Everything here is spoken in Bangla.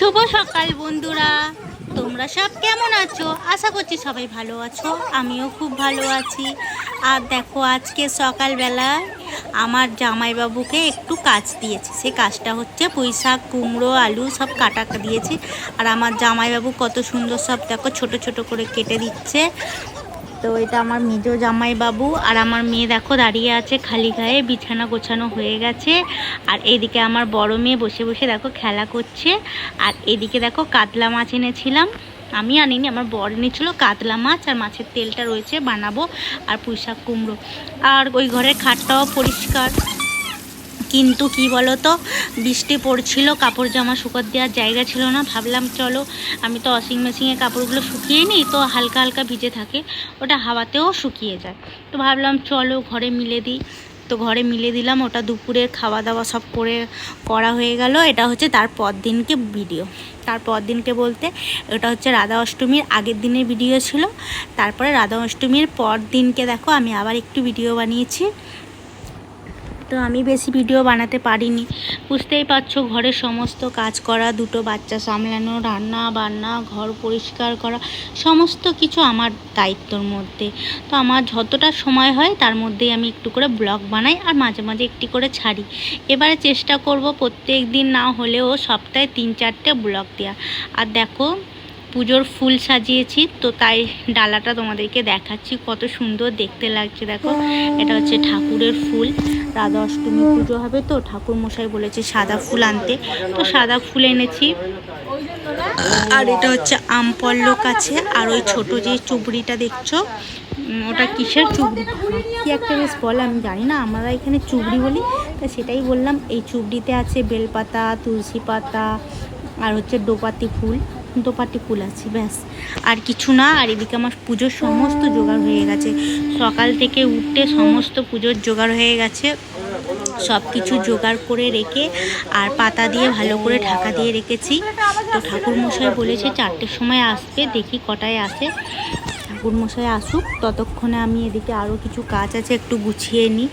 শুভ সকাল বন্ধুরা। তোমরা সব কেমন আছো? আশা করছি সবাই ভালো আছো, আমিও খুব ভালো আছি। আর দেখো, আজকে সকালবেলায় আমার জামাইবাবুকে একটু কাজ দিয়েছি। সে কাজটা হচ্ছে পুঁই শাক, কুমড়ো, আলু সব কাটা দিয়েছি। আর আমার জামাইবাবু কত সুন্দর সব দেখো, ছোট ছোট করে কেটে দিচ্ছে। তো এটা আমার মেজ জামাই বাবু আর আমার মেয়ে দেখো দাঁড়িয়ে আছে খালি গায়ে, বিছানা গোছানো হয়ে গেছে। আর এদিকে আমার বড় মেয়ে বসে বসে দেখো খেলা করছে। আর এদিকে দেখো কাতলা মাছ এনেছিলাম। আমি আনিনি, আমার বর এনেছিল কাতলা মাছ আর মাছের তেলটা রয়েছে, বানাবো আর পুঁইশাক কুমড়ো। আর ওই ঘরের খাটটাও পরিষ্কার। কিন্তু কি বলো তো বৃষ্টি পড়ছিল, কাপড় জামা শুকোর দেওয়ার জায়গা ছিল না। ভাবলাম চলো, আমি তো ওয়াশিং মেশিনে কাপড়গুলো শুকিয়ে নিই, তো হালকা হালকা ভিজে থাকে, ওটা হাওয়াতেও শুকিয়ে যায়। তো ভাবলাম চলো ঘরে মিলে দিই। তো ঘরে মিলে দিলাম, ওটা দুপুরের খাওয়া দাওয়া সব করে করা হয়ে গেল। এটা হচ্ছে তার পর দিনকে ভিডিও তারপর দিনকে বলতে এটা হচ্ছে রাধা অষ্টমীর আগের দিনের ভিডিও ছিল। তারপরে রাধা অষ্টমীর পর দিনকে দেখো, আমি আবার একটু ভিডিও বানিয়েছি। তো আমি বেশি ভিডিও বানাতে পারিনি। বুঝতেই পারছ, ঘরের সমস্ত কাজ করা, দুটো বাচ্চা সামলানো, রান্না, বান্না, ঘর পরিষ্কার করা, সমস্ত কিছু আমার দায়িত্বর মধ্যে। তো আমার যতটা সময় হয়, তার মধ্যেই আমি একটু করে ব্লগ বানাই আর মাঝে মাঝে একটি করে ছাড়ি। এবারে চেষ্টা করব প্রত্যেক দিন না হলেও সপ্তাহে তিন চারটে ব্লগ দেওয়া আর দেখো, পুজোর ফুল সাজিয়েছি, তো তাই ডালাটা তোমাদেরকে দেখাচ্ছি, কত সুন্দর দেখতে লাগছে, দেখো। এটা হচ্ছে ঠাকুরের ফুল। রাধা অষ্টমী পুজো হবে তো ঠাকুর মশাই বলেছে সাদা ফুল আনতে। তো সাদা ফুল এনেছি। আর এটা হচ্ছে আম আমপল্লক আছে, আর ওই ছোট যে চুবড়িটা দেখছ ওটা কিসের চুবড়ি? কি একটা বেশ বলে, আমি জানি না, আমরা এখানে চুবড়ি বলি, তা সেটাই বললাম। এই চুবড়িতে আছে বেলপাতা, তুলসী পাতা, আর হচ্ছে ডোপাতি ফুল। দোপাটি ফুল আছে, ব্যাস। আর কিছু না, আর এদিকে আমার পুজোর সমস্ত জোগাড় হয়ে গেছে। সকাল থেকে উঠতে সমস্ত পুজোর জোগাড় হয়ে গেছে। সব কিছু জোগাড় করে রেখে, আর পাতা দিয়ে ভালো করে ঢাকা দিয়ে রেখেছি। তো ঠাকুরমশাই বলেছে চারটের সময় আসবে, দেখি কটায় আসে। ঠাকুরমশাই আসুক, ততক্ষণে আমি এদিকে আরও কিছু কাজ আছে, একটু গুছিয়ে নিই।